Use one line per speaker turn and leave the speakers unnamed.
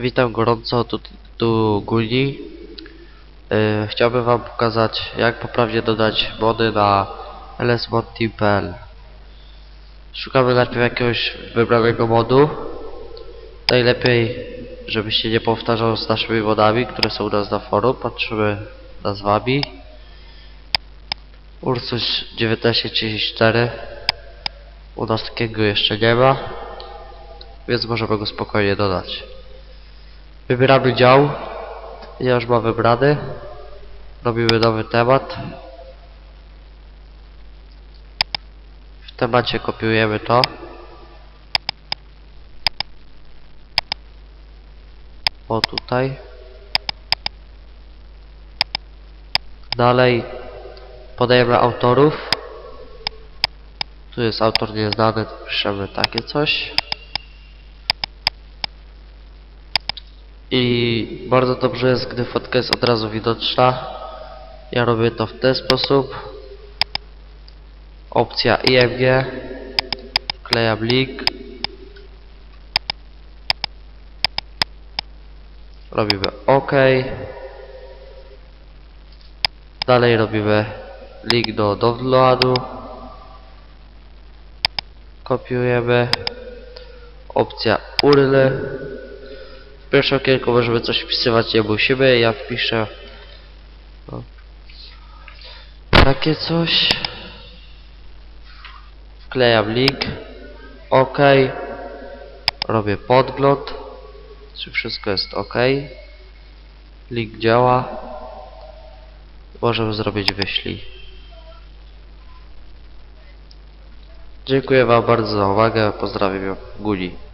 Witam gorąco, tu, tu Guli. Yy, chciałbym wam pokazać jak poprawnie dodać mody na lsmod.team.pl Szukamy najpierw jakiegoś wybranego modu. Najlepiej, żeby się nie powtarzał z naszymi modami, które są u nas na forum. Patrzymy nazwami. Ursus 1934 U nas takiego jeszcze nie ma, więc możemy go spokojnie dodać. Wybieramy dział. Ja już mam wybrany. Robimy nowy temat. W temacie kopiujemy to. O tutaj. Dalej podajemy autorów. Tu jest autor nieznany, piszemy takie coś. I bardzo dobrze jest, gdy fotka jest od razu widoczna. Ja robię to w ten sposób. Opcja IMG. Wklejam link. Robimy OK. Dalej robimy link do downloadu. Kopiujemy. Opcja URL. W pierwszym okienku możemy coś wpisywać, nie musimy. Ja wpiszę o, takie coś. Wklejam link. OK. Robię podgląd. Czy wszystko jest OK. Link działa. Możemy zrobić wyślij. Dziękuję Wam bardzo za uwagę. Pozdrawiam Guli.